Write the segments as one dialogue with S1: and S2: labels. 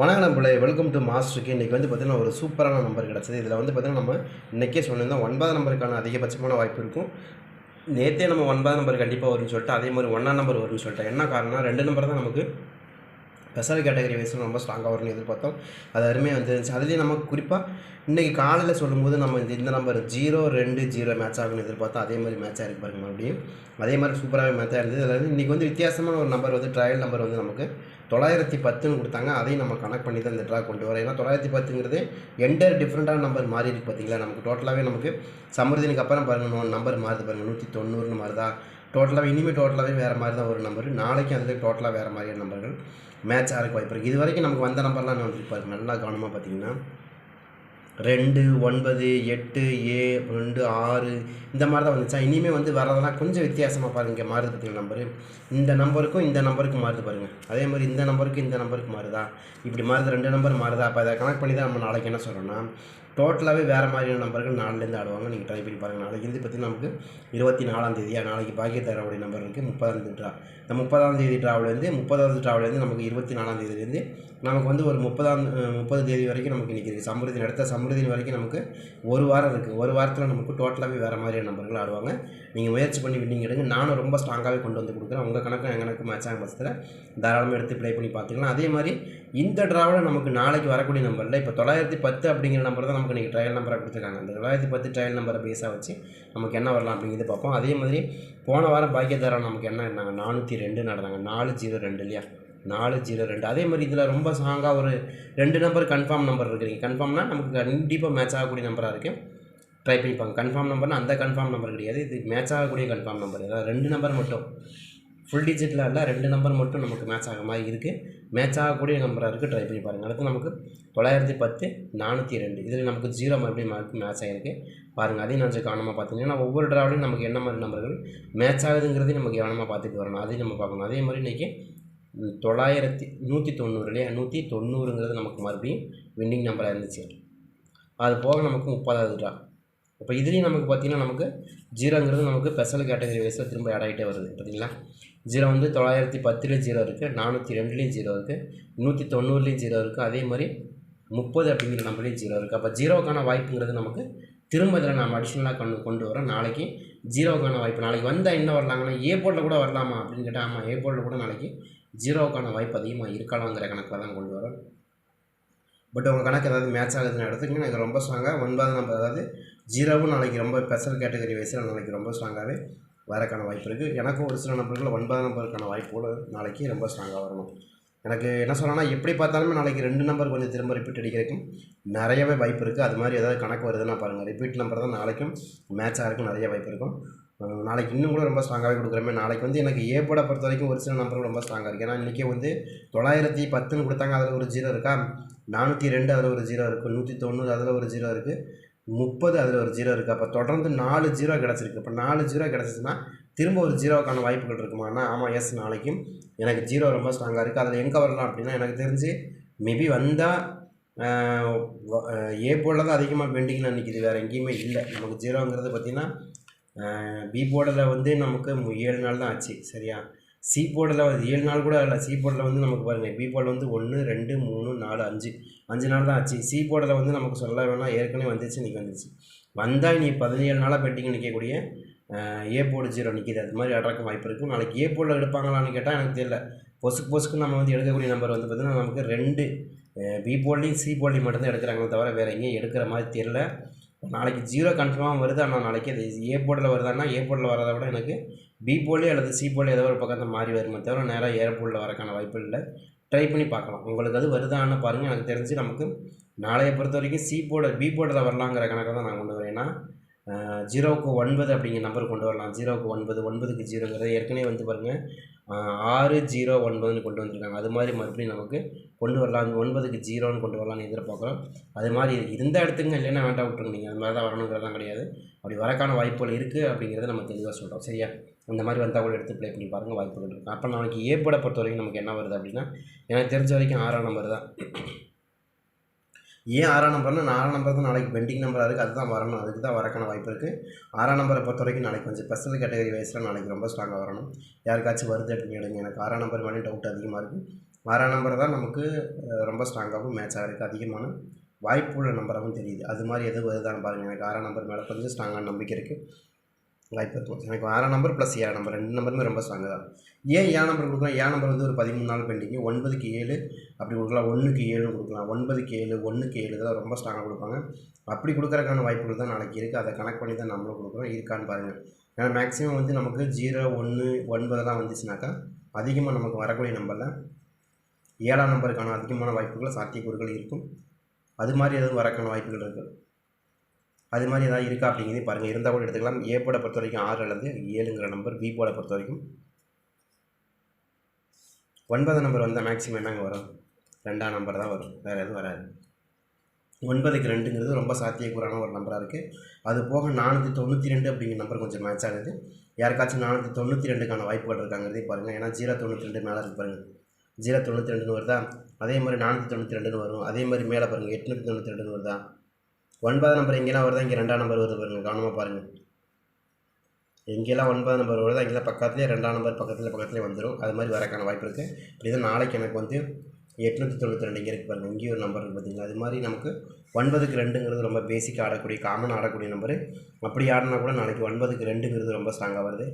S1: வணக்கம் பிள்ளை welcome to மாஸ்டருக்கு இன்றைக்கி வந்து பார்த்திங்கன்னா ஒரு சூப்பரான நம்பர் கிடச்சிது. இதில் வந்து பார்த்திங்கன்னா நம்ம இன்றைக்கே சொன்னிருந்தோம் ஒன்பது நம்பருக்கான அதிகபட்சமான வாய்ப்பு இருக்கும். நேற்றே நம்ம ஒன்பது நம்பர் கண்டிப்பாக வரும்னு சொல்லிட்டு அதே மாதிரி ஒன்றாம் நம்பர் வரும்னு சொல்லிட்டேன். என்ன காரணம்னா ரெண்டு நம்பர் தான் நமக்கு ஸ்பெஷல் கேட்டகரி வைஸில் ரொம்ப ஸ்ட்ராங்காக வரும்னு எதிர்பார்த்தோம். அது அருமையாக வந்துருந்துச்சு. அதுலேயும் நமக்கு குறிப்பாக இன்றைக்கி காலையில் சொல்லும்போது நம்ம இந்த இந்த நம்பர் ஜீரோ ரெண்டு ஜீரோ மேட்ச் ஆகும்னு எதிர்பார்த்தோம். அதே மாதிரி மேட்ச் ஆகிருக்கு பாருங்க மறுபடியும். அதே மாதிரி சூப்பராகவே மேட்சாக இருந்தது அதில் வந்து இன்றைக்கி வந்து வித்தியாசமான ஒரு நம்பர் வந்து ட்ரையல் நம்பர் வந்து நமக்கு தொள்ளாயிரத்தி பத்துன்னு கொடுத்தாங்க. அதையும் நம்ம கனெக்ட் பண்ணி தான் இந்த ட்ரா கொண்டு வரோம். ஏன்னா தொள்ளாயிரத்தி பத்துங்கிறது என்டர் டிஃப்ரெண்ட்டான நம்பர் மாறி இருக்கு பார்த்தீங்களா நமக்கு டோட்டலாகவே நமக்கு சமൃദ്ധിக்கு அப்புறம் பாருங்க நம்பர் மாறுது பாருங்கள் நூற்றி தொண்ணூறுன்னு மாறுதா? டோட்டலாகவே இனிமேல் டோட்டலாகவே வேறு மாதிரி தான் ஒரு நம்பர் நாளைக்கு அதில் டோட்டலாக வேறு மாதிரியான நம்பர்கள் மேட்ச் ஆகிறதுக்கு வாய்ப்பு இருக்குது இது வரைக்கும் நமக்கு வந்த நம்பர்லாம் வந்துருக்கு பாருங்கள் நல்லா கவனமாக பார்த்தீங்கன்னா ரெண்டு ஒன்பது எட்டு ஏ ரெண்டு ஆறு இந்த மாதிரி தான் வந்துச்சா? இனிமேல் வந்து வரதெல்லாம் கொஞ்சம் வித்தியாசமாக பாருங்க இங்கே மாறுது பார்த்தீங்கன்னா நம்பரு இந்த நம்பருக்கும் இந்த நம்பருக்கும் மாறுது பாருங்கள் அதே மாதிரி இந்த நம்பருக்கும் இந்த நம்பருக்கு மாறுதா? இப்படி மாறுது ரெண்டு நம்பர் மாறுதா? அப்போ அதை கனெக்ட் பண்ணி தான் நம்ம நாளைக்கு என்ன சொல்கிறோன்னா டோட்டலாகவே வேறு மாதிரியான நம்பர்கள் நாலுலேருந்து ஆடுவாங்க. நீங்கள் ட்ரை பண்ணி பாருங்கள் நாளைக்கு வந்து பார்த்திங்கன்னா நமக்கு இருபத்தி நாலாம் தேதியா நாளைக்கு பாக்கிய தரவுடைய நம்பர் இருக்குது முப்பதாம் தேதி ட்ரா இந்த முப்பதாம் தேதி ட்ராவிலேருந்து முப்பதாவது ட்ராவிலேருந்து நமக்கு இருபத்தி நாலாம் தேதியிலேருந்து நமக்கு வந்து ஒரு முப்பதாம் முப்பது தேதி வரைக்கும் நமக்கு இன்றைக்கி இருக்குது சமிருதி அடுத்த சமிருதி வரைக்கும் நமக்கு ஒரு வாரம் இருக்குது ஒரு வாரத்தில் நமக்கு டோட்டலாகவே வேறு மாதிரியான நம்பர்கள் ஆடுவாங்க. நீங்கள் முயற்சி பண்ணி வின்னிங் எடுங்க. நானும் ரொம்ப ஸ்ட்ராங்காகவே கொண்டு வந்து கொடுக்குறேன். உங்கள் கணக்கு என் கணக்கு மேட்ச் ஆகும் பட்சத்தில் தாராளமாக எடுத்து ப்ளே பண்ணி பார்த்துக்கலாம் அதே மாதிரி இந்த ட்ராவில் நமக்கு நாளைக்கு வரக்கூடிய நம்பரில் இப்போ தொள்ளாயிரத்தி பத்து அப்படிங்கிற நம்பர் தான் நமக்கு இன்றைக்கி ட்ரையல் நம்பராக கொடுத்துருக்காங்க. அந்த தொள்ளாயிரத்தி பத்து ட்ரையல் நம்பரை பேஸாக வச்சு நமக்கு என்ன வரலாம் அப்படிங்கிறது பார்ப்போம். அதே மாதிரி போன வாரம் பாக்கியதாரம் நமக்கு என்ன இருந்தாங்க? நானூற்றி ரெண்டு நடந்தாங்க. நாலு ஜீரோ ரெண்டு இல்லையா? நாலு ஜீரோ ரெண்டு. அதே மாதிரி இதில் ரொம்ப ஸ்ட்ராங்காக ஒரு ரெண்டு நம்பர் கன்ஃபார்ம் நம்பர் இருக்கிறீங்க கன்ஃபார்ம்னா நமக்கு கண்டிப்பாக மேட்ச் ஆகக்கூடிய நம்பராக இருக்குது ட்ரை பண்ணிப்பாங்க கன்ஃபார்ம் நம்பர்னா அந்த கன்ஃபார்ம் நம்பர் கிடையாது. இது மேட்ச் ஆகக்கூடிய கன்ஃபார்ம் நம்பர் அதாவது ரெண்டு நம்பர் மட்டும். ஃபுல் டிஜிட்டில் இல்லை ரெண்டு நம்பர் மட்டும் நமக்கு மேட்ச் ஆக மாதிரி இருக்குது மேட்ச் ஆகக்கூடிய நம்பராக இருக்குது ட்ரை பண்ணி பாருங்கள் அடுத்து நமக்கு தொள்ளாயிரத்தி பத்து நானூற்றி ரெண்டு இதில் நமக்கு ஜீரோ மறுபடியும் மார்க் மேட்ச் ஆகிருக்கு பாருங்கள் அதையும் நான் கவனமாக பார்த்தீங்கன்னா ஒவ்வொரு ட்ராவலையும் நமக்கு என்ன மாதிரி நம்பர்கள் மேட்ச் ஆகுதுங்கிறதையும் நமக்கு கவனமாக பார்த்துட்டு வரணும். அதையும் நம்ம பார்க்கணும். அதே மாதிரி இன்றைக்கி தொள்ளாயிரத்தி நூற்றி தொண்ணூறு இல்லையா? நூற்றி தொண்ணூறுங்கிறது நமக்கு மறுபடியும் வின்னிங் நம்பராக இருந்துச்சு. அது போக நமக்கு முப்பதாவது ட்ரா இப்போ இதுலேயும் நமக்கு பார்த்திங்கன்னா நமக்கு ஜீரோங்கிறது நமக்கு ஸ்பெஷல் கேட்டகரி வைஸில் திரும்ப ஆட் ஆகிட்டே வருது பார்த்தீங்களா ஜீரோ வந்து தொள்ளாயிரத்தி பத்துலேயும் ஜீரோ இருக்குது நானூற்றி ரெண்டுலேயும் ஜீரோ இருக்குது நூற்றி தொண்ணூறுலேயும் ஜீரோ இருக்குது அதே மாதிரி முப்பது அப்படிங்கிற நம்பர்லேயும் ஜீரோ இருக்குது அப்போ ஜீரோக்கான வாய்ப்புங்கிறது நமக்கு திரும்ப இதில் நம்ம அடிஷ்னலாக கொண்டு கொண்டு வரோம் நாளைக்கு ஜீரோக்கான வாய்ப்பு நாளைக்கு வந்தால் என்ன வரலாங்கன்னா ஏ போர்டில் கூட வரலாமா அப்படின்னு கேட்டால் ஆமாம் ஏ போர்டில் கூட நாளைக்கு ஜீரோக்கான வாய்ப்பு அதிகமாக இருக்கலாங்கிற கணக்கில் தான் கொண்டு வரோம் பட் உங்கள் கணக்கு ஏதாவது மேட்ச் ஆகுதுன்னு எடுத்துக்கிங்க. எனக்கு ரொம்ப ஸ்ட்ராங்காக ஒன்பது நம்பர் அதாவது ஜீரோவும் நாளைக்கு ரொம்ப ஸ்பெஷல் கேட்டகரி வைஸில் நாளைக்கு ரொம்ப ஸ்ட்ராங்காகவே வரக்கான வாய்ப்பு இருக்குது எனக்கும் ஒரு சில நம்பர்கள் ஒன்பது நம்பருக்கான வாய்ப்போடு நாளைக்கு ரொம்ப ஸ்ட்ராங்காக வரணும். எனக்கு என்ன சொல்லணும்னா எப்படி பார்த்தாலுமே நாளைக்கு ரெண்டு நம்பர் கொஞ்சம் திரும்ப ரிப்பீட் அடிக்கிறதுக்கும் நிறையவே வாய்ப்பு இருக்குது அது மாதிரி ஏதாவது கணக்கு வருதுன்னா பாருங்கள் ரிப்பீட் நம்பர் தான் நாளைக்கும் மேட்ச் ஆகிறதுக்கும் நிறைய வாய்ப்பு இருக்கும். நாளைக்கு இன்னும் கூட ரொம்ப ஸ்ட்ராங்காகவே கொடுக்குறமே. நாளைக்கு வந்து எனக்கு ஏ போட பொறுத்த வரைக்கும் ஒரு சில நம்பர்கள் ரொம்ப ஸ்ட்ராங்காக இருக்குது ஏன்னா இன்றைக்கே வந்து தொள்ளாயிரத்தி பத்துன்னு கொடுத்தாங்க. அதில் ஒரு ஜீரோ இருக்கா? நானூற்றி ரெண்டு அதில் ஒரு ஜீரோ இருக்குது நூற்றி தொண்ணூறு அதில் ஒரு ஜீரோ இருக்குது முப்பது அதில் ஒரு ஜீரோ இருக்குது அப்போ தொடர்ந்து நாலு ஜீரோ கிடச்சிருக்கு. இப்போ நாலு ஜீரோ கிடச்சிச்சுன்னா திரும்ப ஒரு ஜீரோக்கான வாய்ப்புகள் இருக்குமானா ஆமாம் எஸ் நாளைக்கும். எனக்கு ஜீரோ ரொம்ப ஸ்ட்ராங்காக இருக்குது அதில் எங்கே வரலாம் அப்படின்னா எனக்கு தெரிஞ்சு மேபி வந்தால் ஏ போர்டில் தான் அதிகமாக பெண்டிங்கில் நிற்கிது வேறு எங்கேயுமே இல்லை. நமக்கு ஜீரோங்கிறது பார்த்திங்கன்னா பி போர்டில் வந்து நமக்கு மு- ஏழு நாள் தான் ஆச்சு. சரியா? சி போர்டில் ஏழு நாள் கூட இல்லை சி போர்டில் வந்து நமக்கு பாருங்கள் பி போர்டில் வந்து ஒன்று ரெண்டு மூணு நாலு அஞ்சு. அஞ்சு நாள் தான் ஆச்சு. சி போர்டில் வந்து நமக்கு சொல்ல வேணாம் ஏற்கனவே வந்துச்சு இன்றைக்கி வந்துச்சு வந்தால் நீ பதினேழு நாளாக பெட்டிங் நிற்கக்கூடிய ஏ போர்டு ஜீரோ நிற்கிது அது மாதிரி அட்ராக்க வாய்ப்பு இருக்குது நாளைக்கு ஏ போர்டில் எடுப்பாங்களான்னு கேட்டால் எனக்கு தெரியல. பொசுக்கு பொசுக்கு நம்ம வந்து எடுக்கக்கூடிய நம்பர் வந்து பார்த்திங்கன்னா நமக்கு ரெண்டு பி போர்ட்லேயும் சி போர்ட்லேயும் மட்டும்தான் எடுக்கிறாங்களே தவிர வேறு எங்கேயும் எடுக்கிற மாதிரி தெரில நாளைக்கு ஜீரோ கன்ஃபார்மாக வருது. ஆனால் நாளைக்கு அது ஏ போர்டில் வருதான்னா ஏ போர்டில் வரதை விட எனக்கு பி போர்ட்லேயே அல்லது சி போர்டில் ஏதோ ஒரு பக்கத்தை மாறி வருமே தவிர நேராக ஏர்போர்ட்டில் வரக்கான வாய்ப்பு இல்லை. ட்ரை பண்ணி பார்க்கலாம். உங்களுக்கு அது வருதான்னு பாருங்கள் எனக்கு தெரிஞ்சு நமக்கு நாளைய பொறுத்த வரைக்கும் சி போர்டு பி போர்டில் வரலாங்கிற கணக்கை தான் நான் கொண்டு வரேன். ஏன்னா ஜீரோவுக்கு ஒன்பது அப்படிங்கிற நம்பர் கொண்டு வரலாம். ஜீரோவுக்கு ஒன்பது ஒன்பதுக்கு ஜீரோங்கிறது ஏற்கனவே வந்து பாருங்கள் ஆறு ஜீரோ ஒன்பதுன்னு கொண்டு வந்திருக்காங்க. அது மாதிரி மறுபடியும் நமக்கு கொண்டு வரலாம். அந்த ஒன்பதுக்கு ஜீரோன்னு கொண்டு வரலாம்னு எதிர்பார்க்குறோம். அது மாதிரி இந்த இடத்துக்கு இல்லைன்னா வேண்டாம் விட்டுருங்க. நீங்கள் அது மாதிரி தான் வரணுங்கிறதான் கிடையாது. அப்படி வரக்கான வாய்ப்புகள் இருக்குது அப்படிங்கிறத நம்ம தெளிவாக சொல்கிறோம் சரியா? அந்த மாதிரி வந்தால் கூட எடுத்து ப்ளே பண்ணி பாருங்கள் வாய்ப்புகள் இருக்குது அப்போ நாளைக்கு ஏ பொறுத்த வரைக்கும் நமக்கு என்ன வருது அப்படின்னா எனக்கு தெரிஞ்ச வரைக்கும் ஆறாம் நம்பர் தான். ஏன் ஆறாம் நம்பர்னா நாலாம் நம்பர் தான் நாளைக்கு பெண்டிங் நம்பராக இருக்குது அதுதான் வரணும். அதுக்கு தான் வரக்கான வாய்ப்பு இருக்குது ஆறாம் நம்பரை பொறுத்த வரைக்கும் நாளைக்கு கொஞ்சம் ஸ்பெஷல் கேட்டகரி வயசில் நாளைக்கு ரொம்ப ஸ்ட்ராங்காக வரணும். யாருக்காச்சும் வருது அப்படின்னு எடுங்க எனக்கு ஆறாம் நம்பர் மேலே டவுட் அதிகமாக இருக்குது ஆறாம் நம்பர் தான் நமக்கு ரொம்ப ஸ்ட்ராங்காகவும் மேட்ச் இருக்குது அதிகமான வாய்ப்புள்ள நம்பராகவும் தெரியுது. அது மாதிரி எது வருதான்னு பாருங்கள் எனக்கு ஆறாம் நம்பர் மேலே கொஞ்சம் ஸ்ட்ராங்கான நம்பிக்கை இருக்குது வாய்ப்பு இருக்கும் எனக்கு ஆறாம் நம்பர் ப்ளஸ் ஏழு நம்பர் ரெண்டு நம்பருமே ரொம்ப ஸ்ட்ராங்காக தான். ஏன் ஏழு நம்பர் கொடுக்கலாம் ஏழாம் நம்பர் வந்து ஒரு பதிமூணு நாள் பெண்டிங்கு ஒன்பதுக்கு ஏழு அப்படி கொடுக்கலாம். ஒன்றுக்கு ஏழு கொடுக்கலாம். ஒன்பதுக்கு ஏழு ஒன்றுக்கு ஏழு இதெல்லாம் ரொம்ப ஸ்ட்ராங்காக கொடுப்பாங்க. அப்படி கொடுக்குறதுக்கான வாய்ப்புகள் தான் நாளைக்கு இருக்குது அதை கனெக்ட் பண்ணி தான் நம்மளும் கொடுக்குறோம் இருக்கான்னு பாருங்கள் ஏன்னா மேக்ஸிமம் வந்து நமக்கு ஜீரோ ஒன்று ஒன்பதெல்லாம் வந்துச்சுனாக்கா அதிகமாக நமக்கு வரக்கூடிய நம்பரில் ஏழாம் நம்பருக்கான அதிகமான வாய்ப்புகள் சாத்தியக்கூறுகள் இருக்கும். அது மாதிரி எதுவும் வரக்கான வாய்ப்புகள் இருக்குது அது மாதிரி ஏதாவது இருக்கா அப்படிங்கிறதே பாருங்கள் இருந்தால் கூட எடுத்துக்கலாம். ஏ போட பொறுத்த வரைக்கும் ஆறு அல்லது ஏழுங்கிற நம்பர் பி போட பொறுத்த வரைக்கும். ஒன்பது நம்பர் வந்தால் மேக்ஸிமம் என்னங்க வரும்? ரெண்டாம் நம்பர் தான் வரும். வேறு எதுவும் வராது. ஒன்பதுக்கு ரெண்டுங்கிறது ரொம்ப சாத்தியக்கூறான ஒரு நம்பராக இருக்குது அது போக நானூற்றி தொண்ணூற்றி ரெண்டு அப்படிங்கிற நம்பர் கொஞ்சம் மேட்ச் ஆகுது. யாருக்காச்சும் நானூற்றி தொண்ணூற்றி ரெண்டுக்கான வாய்ப்புகள் இருக்காங்கிறதே பாருங்கள் ஏன்னா ஜீரோ தொண்ணூற்றி ரெண்டு மேலே இருக்கு பாருங்கள் ஜீரோ தொண்ணூற்றி ரெண்டுன்னு வருதா? அதே மாதிரி நானூற்றி தொண்ணூற்றி ரெண்டுன்னு வரும். அதே மாதிரி மேலே பாருங்கள் எட்நூற்றி தொண்ணூற்றி ரெண்டுன்னு வருதா? ஒன்பதாம் நம்பர் எங்கெல்லாம் வருதா? இங்கே ரெண்டாம் நம்பர் வருது பாருங்கள் கவனமாக பாருங்கள் எங்கெல்லாம் ஒன்பது நம்பர் வருதோ? அங்கெல்லாம் பக்கத்துலேயே ரெண்டாம் நம்பர் பக்கத்தில் பக்கத்துலேயே வந்துடும் அது மாதிரி வரக்கான வாய்ப்பு இருக்குது இப்படி தான் நாளைக்கு எனக்கு வந்து எட்நூற்றி தொண்ணூற்றி ரெண்டு இங்கே இருக்குது பாருங்கள் இங்கேயும் ஒரு நம்பர் இருக்குது பார்த்தீங்களா அது மாதிரி நமக்கு ஒன்பதுக்கு ரெண்டுங்கிறது ரொம்ப பேசிக்காக ஆடக்கூடிய காமன் ஆடக்கூடிய நம்பரு அப்படி ஆடினா கூட நாளைக்கு ஒன்பதுக்கு ரெண்டுங்கிறது ரொம்ப ஸ்ட்ராங்காக வருது.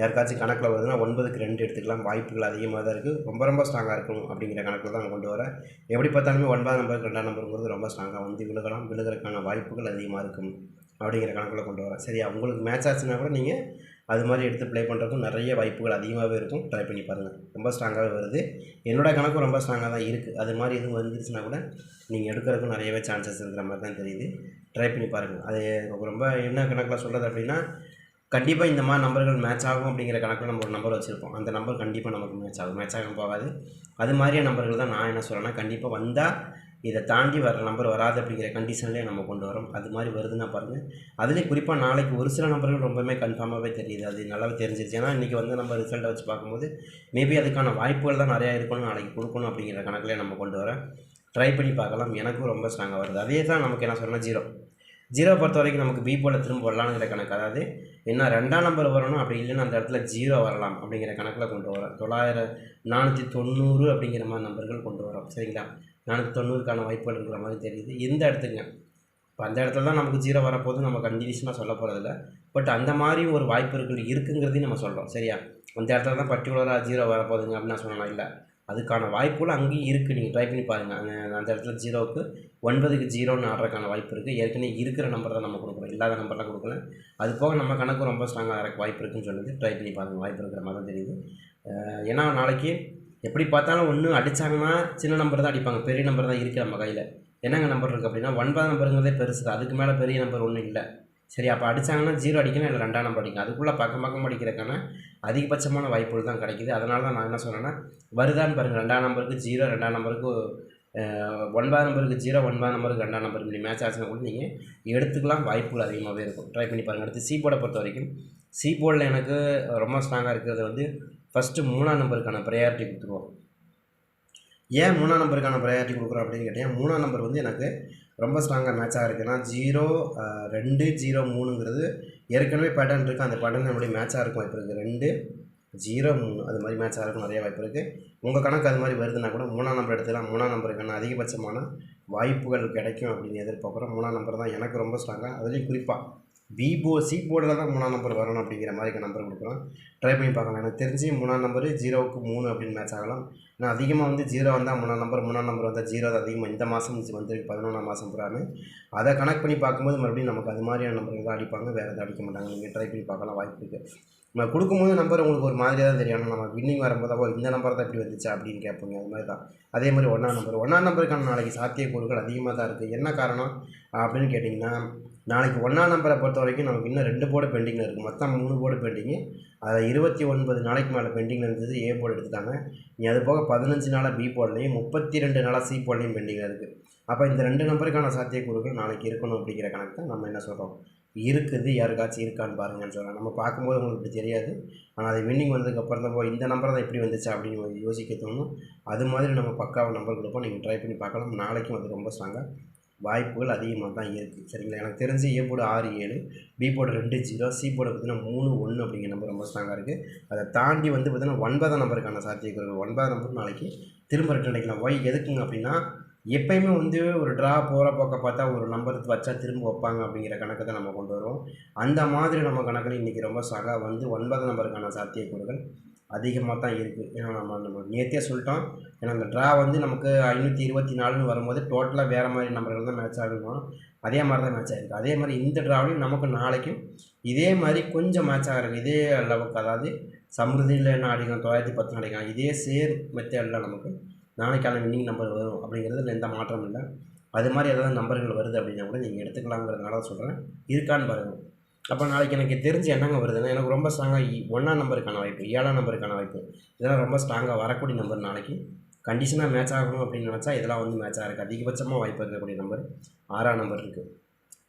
S1: யாருக்காச்சும் கணக்கில் வருதுன்னா ஒன்பதுக்கு ரெண்டு எடுத்துக்கலாம். வாய்ப்புகள் அதிகமாக தான் இருக்குது ரொம்ப ரொம்ப ஸ்ட்ராங்காக இருக்கும் அப்படிங்கிற கணக்கில் தான் நான் கொண்டு வரேன். எப்படி பார்த்தாலுமே ஒன்பதாம் நம்பருக்கு ரெண்டாம் நம்பருங்கிறது ரொம்ப ஸ்ட்ராங்காக வந்து விழுகலாம். விழுகிறதுக்கான வாய்ப்புகள் அதிகமாக இருக்கும் அப்படிங்கிற கணக்கில் கொண்டு வரேன். சரியா? உங்களுக்கு மேட்ச் ஆச்சுன்னா கூட நீங்கள் அது மாதிரி எடுத்து ப்ளே பண்ணுறதுக்கும் நிறைய வாய்ப்புகள் அதிகமாகவே இருக்கும். ட்ரை பண்ணி பாருங்கள் ரொம்ப ஸ்ட்ராங்காகவே வருது. என்னோட கணக்கும் ரொம்ப ஸ்ட்ராங்காக தான் இருக்குது அது மாதிரி எதுவும் வந்துருச்சுன்னா கூட நீங்கள் எடுக்கிறதுக்கும் நிறையவே சான்சஸ் இருக்கிற மாதிரி தான் தெரியுது. ட்ரை பண்ணி பாருங்கள் அது ரொம்ப என்ன கணக்கில் சொல்கிறது அப்படின்னா கண்டிப்பாக இந்த மாதிரி நம்பர்கள் மேட்ச் ஆகும் அப்படிங்கிற கணக்கில் நம்ம ஒரு நம்பர் வச்சுருப்போம். அந்த நம்பர் கண்டிப்பாக நமக்கு மேட்ச் ஆகும். மேட்ச் ஆகும் போகாது. அது மாதிரியான நம்பர்கள் தான் நான் என்ன சொல்கிறேன்னா கண்டிப்பாக வந்தால் இதை தாண்டி வர நம்பர் வராது அப்படிங்கிற கண்டிஷன்லேயே நம்ம கொண்டு வரோம். அது மாதிரி வருதுன்னா பாருங்கள் அதுலேயும் குறிப்பாக நாளைக்கு ஒரு சில நம்பர்கள் ரொம்பவுமே கன்ஃபார்மாகவே தெரியுது. அது நல்லாவே தெரிஞ்சிருச்சு. ஏன்னா இன்றைக்கி வந்து நம்ம ரிசல்ட்டை வச்சு பார்க்கும்போது மேபி அதுக்கான வாய்ப்புகள் தான் நிறையா இருக்கணும் நாளைக்கு கொடுக்கணும் அப்படிங்கிற கணக்கில் நம்ம கொண்டு வரேன் ட்ரை பண்ணி பார்க்கலாம். எனக்கும் ரொம்ப ஸ்ட்ராங்காக வருது. அதே தான் நமக்கு என்ன சொல்லணும் ஜீரோ ஜீரோ பொறுத்த வரைக்கும் நமக்கு பி திரும்ப வரலாங்கிற கணக்கு. அதாவது என்ன ரெண்டாம் நம்பர் வரணும் அப்படி இல்லைன்னா அந்த இடத்துல ஜீரோ வரலாம் அப்படிங்கிற கணக்கில் கொண்டு வரோம் தொள்ளாயிரம் நானூற்றி தொண்ணூறு அப்படிங்கிற மாதிரி நம்பர்கள் கொண்டு வரோம். சரிங்களா? நானூற்றி தொண்ணூறுக்கான வாய்ப்புகள் இருக்கிற மாதிரி தெரியுது. இந்த இடத்துக்குங்க இப்போ அந்த இடத்துல தான் நமக்கு ஜீரோ வரப்போது நம்ம கண்டினியூஷனாக சொல்ல போகிறதில்ல பட் அந்த மாதிரி ஒரு வாய்ப்புகள் இருக்குங்கிறதையும் நம்ம சொல்கிறோம் சரியா? அந்த இடத்துல தான் பர்டிகுலராக ஜீரோ வரப்போகுதுங்க அப்படின்னு நான் சொல்லலாம். இல்லை. அதுக்கான வாய்ப்புகள் அங்கேயும் இருக்குது நீங்கள் ட்ரை பண்ணி பாருங்கள் அந்த அந்த இடத்துல ஜீரோவுக்கு ஒன்பதுக்கு ஜீரோன்னு ஆடுறதுக்கான வாய்ப்பு இருக்குது ஏற்கனவே இருக்கிற நம்பர் தான் நம்ம கொடுக்குறோம் இல்லாத நம்பர்லாம் கொடுக்கல. அது போக நம்ம கணக்கு ரொம்ப ஸ்ட்ராங்காக இருக்க வாய்ப்பு இருக்குன்னு சொல்லுது. ட்ரை பண்ணி பாருங்கள் வாய்ப்பு இருக்கிற மாதிரி தான் தெரியுது. ஏன்னா நாளைக்கு எப்படி பார்த்தாலும் ஒன்று அடித்தாங்கன்னா சின்ன நம்பர் தான் அடிப்பாங்க. பெரிய நம்பர் தான் இருக்குது நம்ம கையில். என்னங்க நம்பர் இருக்குது அப்படின்னா ஒன்பதாம் நம்பருங்கிறதே பெருசு அதுக்கு மேலே பெரிய நம்பர் ஒன்றும் இல்லை. சரி அப்போ அடித்தாங்கன்னா ஜீரோ அடிக்கணும் இல்லை ரெண்டாம் நம்பர் அடிக்கும் அதுக்குள்ளே பக்கம் பக்கம் அடிக்கிறதுக்கான அதிகபட்சமான வாய்ப்புகள் தான் கிடைக்குது. அதனால தான் நான் என்ன சொல்கிறேன்னா வருதான்னு பாருங்கள் ரெண்டாம் நம்பருக்கு ஜீரோ ரெண்டாம் நம்பருக்கு அஹ், ஒன்பதாம் நம்பருக்கு ஜீரோ ஒன்பதாம் நம்பருக்கு ரெண்டாம் நம்பர் இப்படி மேட்ச் ஆச்சுன்னா கூட நீங்கள் எடுத்துக்கலாம். வாய்ப்புகள் அதிகமாகவே இருக்கும். ட்ரை பண்ணி பாருங்கள் அடுத்து சி போர்டை பொறுத்த வரைக்கும் சி போர்டில் எனக்கு ரொம்ப ஸ்ட்ராங்காக இருக்கிறது வந்து ஃபஸ்ட்டு மூணாம் நம்பருக்கான ப்ரையாரிட்டி கொடுத்துருவோம். ஏன் மூணாம் நம்பருக்கான ப்ரையாரிட்டி கொடுக்குறோம் அப்படின்னு கேட்டேன் மூணாம் நம்பர் வந்து எனக்கு ரொம்ப ஸ்ட்ராங்காக மேட்சாக இருக்குன்னா ஜீரோ ரெண்டு ஜீரோ மூணுங்கிறது ஏற்கனவே பேட்டர்ன் இருக்குது அந்த பேட்டர்ன் நம்மளுடைய மேட்சாக இருக்கும். வாய்ப்பு இருக்குது ரெண்டு ஜீரோ மூணு அது மாதிரி மேட்சாக இருக்கும். நிறைய வாய்ப்பு இருக்குது உங்கள் கணக்கு அது மாதிரி வருதுன்னா கூட மூணாம் நம்பர் எடுத்துக்கலாம். மூணாம் நம்பருக்கான அதிகபட்சமான வாய்ப்புகள் கிடைக்கும் அப்படின்னு எதிர்பார்க்குறோம். மூணாம் நம்பர் தான் எனக்கு ரொம்ப ஸ்ட்ராங்காக அதுலேயும் குறிப்பாக விபோ சி போர்டில் தான் மூணாம் நம்பர் வரணும் அப்படிங்கிற மாதிரி நம்பர் கொடுக்குறோம் ட்ரை பண்ணி பார்க்கலாம். எனக்கு தெரிஞ்சு மூணாம் நம்பர் ஜீரோவுக்கு மூணு அப்படின்னு மேட்ச் ஆகலாம். நான் அதிகமாக வந்து ஜீரோ வந்தால் மூணாம் நம்பர் மூணாம் நம்பர் வந்தால் ஜீரோ தான் அதிகமாக இந்த மாதம் வந்துருக்கு பதினொன்றாம் மாதம் பூராமே அதை கனெக்ட் பண்ணி பார்க்கும்போது மறுபடியும் நமக்கு அது மாதிரியான நம்பர்கள் தான் அடிப்பாங்க வேறு எதுவும் அடிக்க மாட்டாங்க. நீங்கள் ட்ரை பண்ணி பார்க்கலாம் வாய்ப்பு இருக்குது நம்ம கொடுக்கும்போது நம்பர் உங்களுக்கு ஒரு மாதிரியாக தான் தெரியும். ஆனால் நம்ம வின்னிங் வரும்போது அப்போ இந்த நம்பர் தான் இப்படி வந்துச்சா? அப்படின்னு கேட்போங்க. அது மாதிரி தான். அதே மாதிரி ஒன்றாம் நம்பர் ஒன்றாம் நம்பருக்கான நாளைக்கு சாத்தியக்கூறுகள் அதிகமாக தான் இருக்குது என்ன காரணம் அப்படின்னு கேட்டிங்கன்னா நாளைக்கு ஒன்றாம் நம்பரை பொறுத்த வரைக்கும் நமக்கு இன்னும் ரெண்டு போர்டு பெண்டிங்கில் இருக்குது மொத்தம் மூணு போர்டு பெண்டிங்கு அதில் இருபத்தி ஒன்பது நாளைக்கு மேலே பெண்டிங்கில் இருந்தது ஏ போர்டு எடுத்துட்டாங்க. நீ அது போக பதினஞ்சு நாளாக பி போர்ட்லேயும் முப்பத்தி ரெண்டு நாளாக சி போர்ட்லேயும் பெண்டிங்கில் இருக்குது அப்போ இந்த ரெண்டு நம்பருக்கான சாத்தியக்கூறுகள் நாளைக்கு இருக்கணும் அப்படிங்கிற கணக்கு தான் நம்ம என்ன சொல்கிறோம் இருக்குது யாருக்காச்சும் இருக்கான்னு பாருங்கன்னு சொல்கிறேன் நம்ம பார்க்கும்போது உங்களுக்கு இப்படி தெரியாது. ஆனால் அது வின்னிங் வந்ததுக்கப்புறம் தான் போய் இந்த நம்பர் தான் எப்படி வந்துச்சு அப்படின்னு யோசிக்க தோணும். அது மாதிரி நம்ம பக்காவாக நம்பர் கொடுப்போம். நீங்கள் ட்ரை பண்ணி பார்க்கலாம். நாளைக்கும் அது ரொம்ப ஸ்ட்ராங்காக வாய்ப்புகள் அதிகமாக தான் இருக்குது சரிங்களா? எனக்கு தெரிஞ்சு ஏ போர்டு ஆறு ஏழு பி போர்டு ரெண்டு ஜீரோ சி போர்டு பார்த்தீங்கன்னா மூணு ஒன்று அப்படிங்கிற நம்பர் ரொம்ப ஸ்ட்ராங்காக இருக்குது அதை தாண்டி வந்து பார்த்திங்கன்னா ஒன்பதாம் நம்பருக்கான சாத்தியக்கூறுகள். ஒன்பதாம் நம்பர் நாளைக்கு திரும்ப ரிட்டர்ன் அடிக்கலாம். ஒய் எதுக்குங்க அப்படின்னா எப்பயுமே வந்து ஒரு ட்ரா போகிற போக்க பார்த்தா ஒரு நம்பர் வச்சா திரும்ப வைப்பாங்க அப்படிங்கிற கணக்கை தான் நம்ம கொண்டு வருவோம் அந்த மாதிரி நம்ம கணக்கில் இன்றைக்கி ரொம்ப ஸ்ட்ராங்காக வந்து ஒன்பதாம் நம்பருக்கான சாத்தியக்கூறுகள் அதிகமாக தான் இருக்குது ஏன்னா நம்ம நம்ம நேற்றே சொல்லிட்டோம். ஏன்னா அந்த ட்ரா வந்து நமக்கு ஐநூற்றி இருபத்தி நாலுன்னு வரும்போது டோட்டலாக வேறு மாதிரி நம்பர்கள் தான் மேட்ச் ஆகணும் அதே மாதிரி தான் மேட்ச் ஆகிருக்கு அதே மாதிரி இந்த ட்ராவிலையும் நமக்கு நாளைக்கும் இதே மாதிரி கொஞ்சம் மேட்ச் ஆகிருக்கு இதே அளவுக்கு அதாவது சமிருதியில் என்ன அடிக்கலாம் தொள்ளாயிரத்தி பத்து அடிக்கலாம் இதே சேர் மெத்தேடில் நமக்கு நாளைக்கான வின்னிங் நம்பர் வரும் அப்படிங்கிறதுல எந்த மாற்றமும் இல்லை. அது மாதிரி ஏதாவது நம்பர்கள் வருது அப்படின்னா கூட நீங்கள் எடுத்துக்கலாங்கிறதுனால சொல்கிறேன் இருக்கான்னு பாருங்கள் அப்போ நாளைக்கு எனக்கு தெரிஞ்சு என்னங்க வருதுன்னா எனக்கு ரொம்ப ஸ்ட்ராங்காக ஒன்றாம் நம்பருக்கான வாய்ப்பு ஏழாம் நம்பருக்கான வாய்ப்பு. இதெல்லாம் ரொம்ப ஸ்ட்ராங்காக வரக்கூடிய நம்பர் நாளைக்கு. கண்டிஷனாக மேட்ச் ஆகணும் அப்படின்னு நினச்சா இதெல்லாம் வந்து மேட்ச் ஆகிருக்கு அதிகபட்சமாக வாய்ப்பு இருக்கக்கூடிய நம்பர் ஆறாம் நம்பர் இருக்குது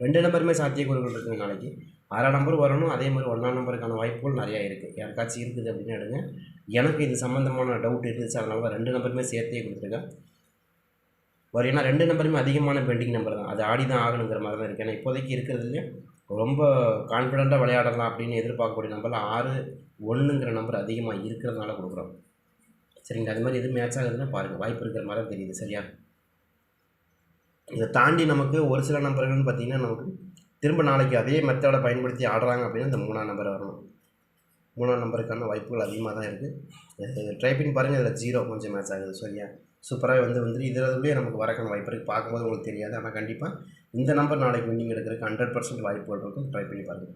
S1: ரெண்டு நம்பருமே சாத்தியக்கூறுகள் இருக்குது நாளைக்கு. ஆறாம் நம்பர் வரணும் அதே மாதிரி ஒன்றாம் நம்பருக்கான வாய்ப்புகள் நிறையா இருக்குது யாருக்காச்சும் இருக்குது அப்படின்னு எடுங்க. எனக்கு இது சம்மந்தமான டவுட் இருந்துச்சு அதனால ரெண்டு நம்பருமே சேர்த்தே கொடுத்துருக்கேன். வரும் ஏன்னா ரெண்டு நம்பருமே அதிகமான பெண்டிங் நம்பர் தான். அது ஆடி தான் ஆகணுங்கிற மாதிரி தான் இருக்குது ஏன்னா இப்போதைக்கு இருக்கிறதுலே ரொம்ப கான்ஃபிடெண்ட்டாக விளையாடலாம் அப்படின்னு எதிர்பார்க்கக்கூடிய நம்பரில் ஆறு ஒன்றுங்கிற நம்பர் அதிகமாக இருக்கிறதுனால கொடுக்குறோம். சரிங்களா? அது மாதிரி எது மேட்ச் ஆகுதுன்னா பாருங்கள் வாய்ப்பு இருக்கிற மாதிரி தான் தெரியுது சரியா? இதை தாண்டி நமக்கு ஒரு சில நம்பர்கள்னு பார்த்தீங்கன்னா நமக்கு திரும்ப நாளைக்கு அதே மெத்தடை பயன்படுத்தி ஆடுறாங்க அப்படின்னா இந்த மூணாம் நம்பர் வரணும். மூணாம் நம்பருக்கான வாய்ப்புகள் அதிகமாக தான் இருக்குது ட்ரை பண்ணி பாருங்கள் இதில் ஜீரோ கொஞ்சம் மேட்ச் ஆகுது சரியா? சூப்பராக வந்து வந்து இதில் நமக்கு வரக்கான வாய்ப்பு இருக்குது பார்க்கும்போது உங்களுக்கு தெரியாது ஆனால் கண்டிப்பாக இந்த நம்பர் நாளைக்கு வின்னிங் எடுக்கிறதுக்கு ஹண்ட்ரட் பர்சன்ட் வாய்ப்புகள் இருக்கும். ட்ரை பண்ணி பாருங்கள்